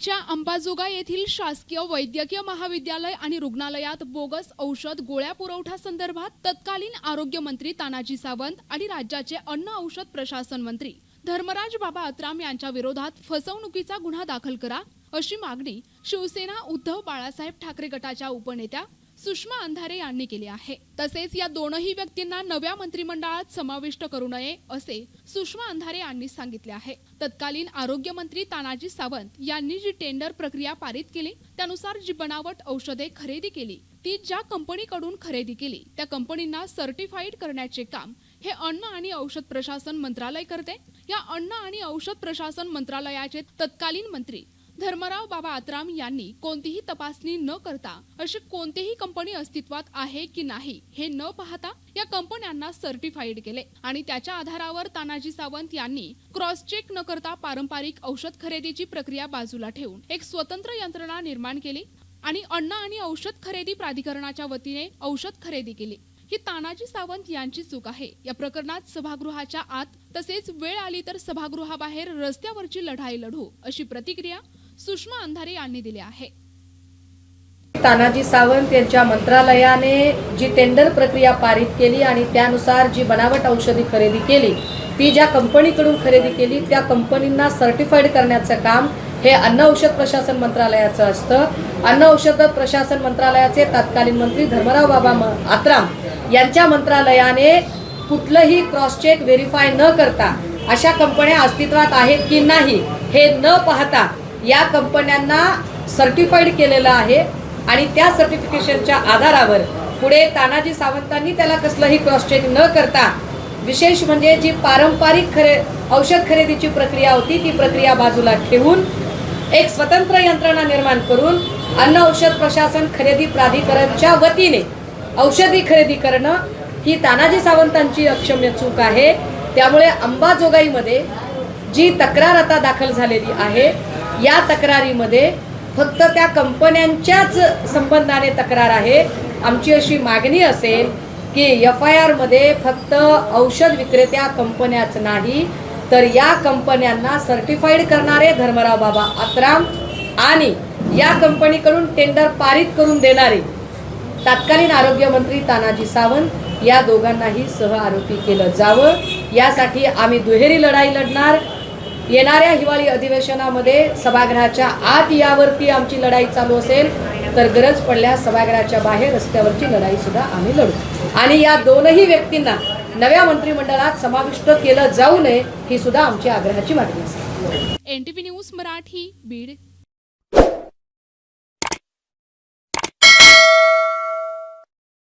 बीडच्या अंबाजोगा येथील शासकीय वैद्यकीय महाविद्यालय आणि रुग्णालयात बोगस औषध गोळ्या पुरवठा संदर्भात तत्कालीन आरोग्यमंत्री तानाजी सावंत आणि राज्याचे अन्न औषध प्रशासन मंत्री धर्मराज बाबा अत्राम यांच्या विरोधात फसवणुकीचा गुन्हा दाखल करा अशी मागणी शिवसेना उद्धव बाळासाहेब ठाकरे गटाच्या उपनेत्या सुषमा अंधारे यांनी केली आहे. तसेच या दोनही व्यक्तींना नव्या मंत्रिमंडळात समाविष्ट करू नये असे सुषमा अंधारे यांनी सांगितले आहे. तत्कालीन आरोग्यमंत्री तानाजी सावंत यांनी जी टेंडर प्रक्रिया पारित केली त्यानुसार जी बनावट औषधे खरेदी केली ती ज्या कंपनीकडून खरेदी केली त्या कंपनींना सर्टिफाईड करण्याचे काम हे अन्न आणि औषध प्रशासन मंत्रालय करते. या अन्न आणि औषध प्रशासन मंत्रालयाचे तत्कालीन मंत्री धर्मराव बाबा आत्राम यांनी कोणतीही तपासणी न करता अशी कोणतीही कंपनी अस्तित्वात आहे की नाही हे न पाहता या कंपन्यांना सर्टिफाईड केले. आणि त्याच्या आधारावर तानाजी सावंत यांनी क्रॉस चेक न करता पारंपरिक औषध खरेदीची प्रक्रिया बाजूला ठेवून एक स्वतंत्र यंत्रणा निर्माण केली आणि अन्न आणि औषध खरेदी प्राधिकरणाच्या वतीने औषध खरेदी केली. ही तानाजी सावंत यांची चूक आहे. या प्रकरणात सभागृहाच्या आत तसेच वेळ आली तर सभागृहाबाहेर रस्त्यावरची लढाई लढू अशी प्रतिक्रिया सुषमा अंधारे यांनी दिले आहे. तानाजी सावंत यांच्या मंत्रालयाने जी टेंडर प्रक्रिया पारित केली आणि त्यानुसार जी बनावट औषधी खरेदी केली ती ज्या कंपनीकडून खरेदी केली त्या कंपनींना सर्टिफाईड करण्याचं काम हे अन्न औषध प्रशासन मंत्रालयाचं असतं. अन्न औषध प्रशासन मंत्रालयाचे तत्कालीन मंत्री धर्मराव बाबा म- आत्राम यांच्या मंत्रालयाने कुठलंही क्रॉस चेक व्हेरीफाय न करता अशा कंपन्या अस्तित्वात आहेत की नाही हे न पाहता या कंपन्यांना सर्टिफाईड केलेलं आहे आणि त्या सर्टिफिकेशनच्या आधारावर पुढे तानाजी सावंतांनी त्याला कसलंही क्रॉस चेक न करता विशेष म्हणजे जी पारंपरिक खरे औषध खरेदीची प्रक्रिया होती ती प्रक्रिया बाजूला ठेवून एक स्वतंत्र यंत्रणा निर्माण करून अन्न औषध प्रशासन खरेदी प्राधिकरणच्या वतीने औषधी खरेदी करणं ही तानाजी सावंतांची अक्षम्य चूक आहे. त्यामुळे अंबाजोगाईमध्ये जी तक्रार आता दाखल झालेली आहे या तक्रारीमध्ये फक्त त्या कंपन्यांच्याच संबंधाने तक्रार आहे. आमची अशी मागणी असेल की एफ आय आरमध्ये फक्त औषध विक्रेत्या कंपन्याच नाही तर या कंपन्यांना सर्टिफाईड करणारे धर्मराव बाबा आत्राम आणि या कंपनीकडून टेंडर पारित करून देणारे तत्कालीन आरोग्यमंत्री तानाजी सावंत या दोघांनाही सह आरोपी केलं जावं. यासाठी आम्ही दुहेरी लढाई लढणार. येणाऱ्या हिवाळी अधिवेशनामध्ये सभागृहाच्या आत यावरती आमची लढाई चालू असेल तर गरज पडल्यास सभागृहाच्या बाहेर रस्त्यावरची लढाई सुद्धा आम्ही लढू. आणि या दोनही व्यक्तींना नव्या मंत्रिमंडळात समाविष्ट केलं जाऊ नये ही सुद्धा आमची आग्रहाची मागणी असते एनटीपी न्यूज मराठी बीड.